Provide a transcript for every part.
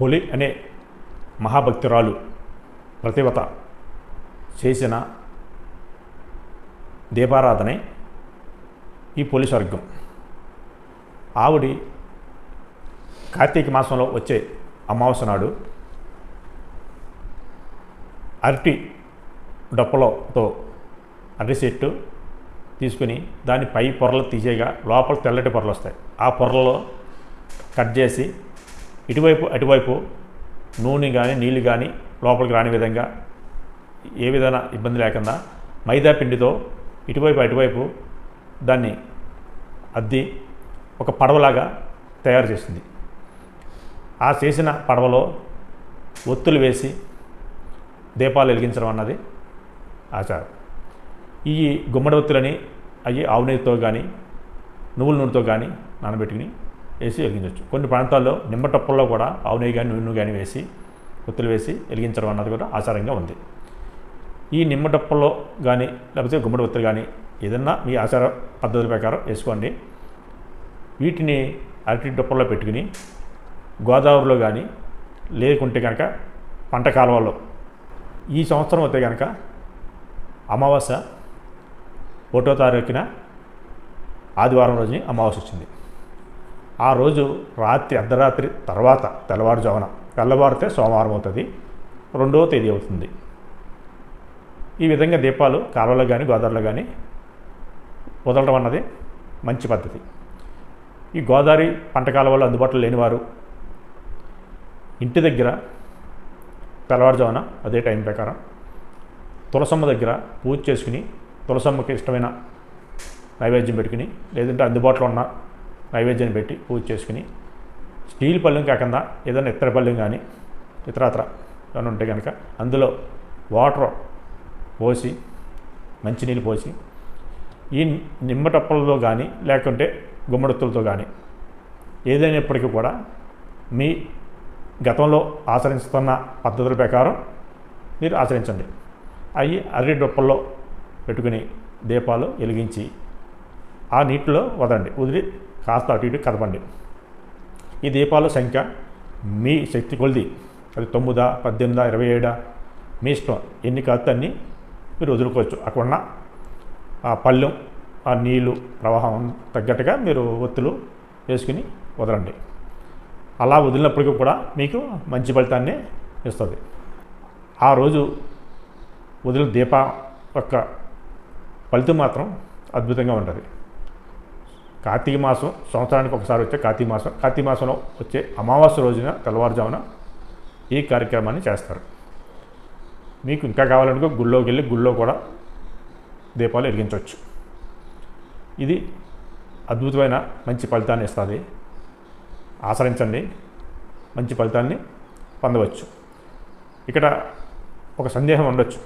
పొలి అనే మహాభక్తురాలు ప్రతివత చేసిన దీపారాధనే ఈ పొలి స్వర్గం. ఆవిడి కార్తీక మాసంలో వచ్చే అమావాస్య నాడు అరటి డప్పలతో అరటి చెట్టు తీసుకుని దాని పై పొరలు తీసేయగా లోపల తెల్లటి పొరలు వస్తాయి. ఆ పొరలలో కట్ చేసి ఇటువైపు అటువైపు నూనె కానీ నీళ్ళు కానీ లోపలికి రాని విధంగా ఏ విధమైన ఇబ్బంది లేకుండా మైదా పిండితో ఇటువైపు అటువైపు దాన్ని అద్ది ఒక పడవలాగా తయారు చేసింది ఆ చేసిన పడవలో ఒత్తులు వేసి దీపాలు వెలిగించడం అన్నది ఆచారం. ఈ గుమ్మడి ఒత్తులని అవి ఆవు నెయ్యితో కానీ నువ్వుల నూనెతో కానీ నానబెట్టుకుని వేసి వెలిగించవచ్చు. కొన్ని ప్రాంతాల్లో నిమ్మటప్పుల్లో కూడా ఆవు నెయ్యి కానీ నూనె కానీ వేసి కొత్తులు వేసి వెలిగించడం అన్నది కూడా ఆచారంగా ఉంది. ఈ నిమ్మటప్పుల్లో కానీ లేకపోతే గుమ్మడి ఒత్తులు కానీ ఏదన్నా మీ ఆచార పద్ధతుల ప్రకారం వేసుకోండి. వీటిని అరటి డొప్పల్లో పెట్టుకుని గోదావరిలో కానీ లేకుంటే కనుక పంట కాలువలో ఈ సంవత్సరం అయితే కనుక అమావాస్య ఒకటో తారీఖున ఆదివారం రోజుని అమావాస్య వచ్చింది. ఆ రోజు రాత్రి అర్ధరాత్రి తర్వాత తెల్లవారుజామున తెల్లవారితే సోమవారం అవుతుంది రెండవ తేదీ అవుతుంది. ఈ విధంగా దీపాలు కాలువలో కానీ గోదావరిలో కానీ వదలడం అన్నది మంచి పద్ధతి. ఈ గోదావరి పంట కాలువలో అందుబాటులో లేనివారు ఇంటి దగ్గర తెల్లవారుజామున అదే టైం ప్రకారం తులసమ్మ దగ్గర పూజ చేసుకుని తులసమ్మకి ఇష్టమైన నైవేద్యం పెట్టుకుని లేదంటే అందుబాటులో ఉన్న నైవేద్యం పెట్టి పూజ చేసుకుని స్టీల్ పళ్ళెం కాకుండా ఏదైనా ఇతర పళ్ళెం కానీ ఇతరత్ర ఏమైనా ఉంటే కనుక అందులో వాటర్ పోసి మంచినీళ్ళు పోసి ఈ నిమ్మటప్పలతో కానీ లేకుంటే గుమ్మడొత్తులతో కానీ ఏదైనప్పటికీ కూడా మీ గతంలో ఆచరిస్తున్న పద్ధతుల ప్రకారం మీరు ఆచరించండి. అవి అరటి డొప్పల్లో పెట్టుకుని దీపాలు వెలిగించి ఆ నీటిలో వదండి వదిలి కాస్త అటు ఇటు కదపండి. ఈ దీపాల సంఖ్య మీ శక్తి కొలిది. అది తొమ్మిదా పద్దెనిమిదా ఇరవై ఏడా? మీ ఇష్టం. ఎన్ని కాస్త అన్ని మీరు వదులుకోవచ్చు. అక్కడ ఉన్న ఆ పళ్ళెం ఆ నీళ్ళు ప్రవాహం తగ్గట్టుగా మీరు ఒత్తులు వేసుకుని వదలండి. అలా వదిలినప్పటికీ కూడా మీకు మంచి ఫలితాన్ని ఇస్తుంది. ఆ రోజు వదిలిన దీప యొక్క ఫలితం మాత్రం అద్భుతంగా ఉంటుంది. కార్తీక మాసం సంవత్సరానికి ఒకసారి వచ్చే కార్తీక మాసం. కార్తీక మాసంలో వచ్చే అమావాస్య రోజున తెల్లవారుజామున ఈ కార్యక్రమాన్ని చేస్తారు. మీకు ఇంకా కావాలనుకో గుళ్ళోకి వెళ్ళి గుళ్ళో కూడా దీపాలు వెలిగించవచ్చు. ఇది అద్భుతమైన మంచి ఫలితాన్ని ఇస్తుంది. ఆచరించండి. మంచి ఫలితాన్ని పొందవచ్చు. ఇక్కడ ఒక సందేహం ఉండొచ్చు.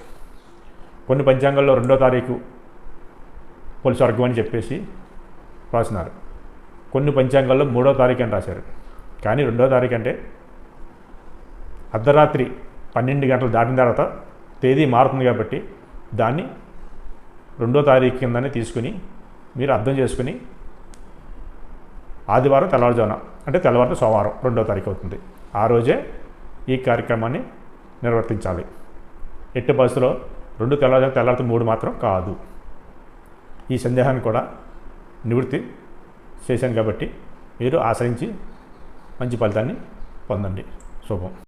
కొన్ని పంచాంగాల్లో రెండో తారీఖు పొలిసి స్వర్గం అని చెప్పేసి రాసినారు. కొన్ని పంచాంగాల్లో మూడో తారీఖు అని రాశారు. కానీ రెండో తారీఖు అంటే అర్ధరాత్రి పన్నెండు గంటలు దాటిన తర్వాత తేదీ మారుతుంది కాబట్టి దాన్ని రెండో తారీఖు కిందనే తీసుకుని మీరు అర్థం చేసుకుని ఆదివారం తెల్లవారుజామున అంటే తెల్లవారు సోమవారం రెండో తారీఖు అవుతుంది. ఆ రోజే ఈ కార్యక్రమాన్ని నిర్వర్తించాలి. ఎట్టి బస్సులో రెండు తెల్లవారు తెల్లారితే మూడు మాత్రం కాదు. ఈ సందేహాన్ని కూడా నివృత్తి చేశాను కాబట్టి మీరు ఆశ్రయించి మంచి ఫలితాన్ని పొందండి. శుభం.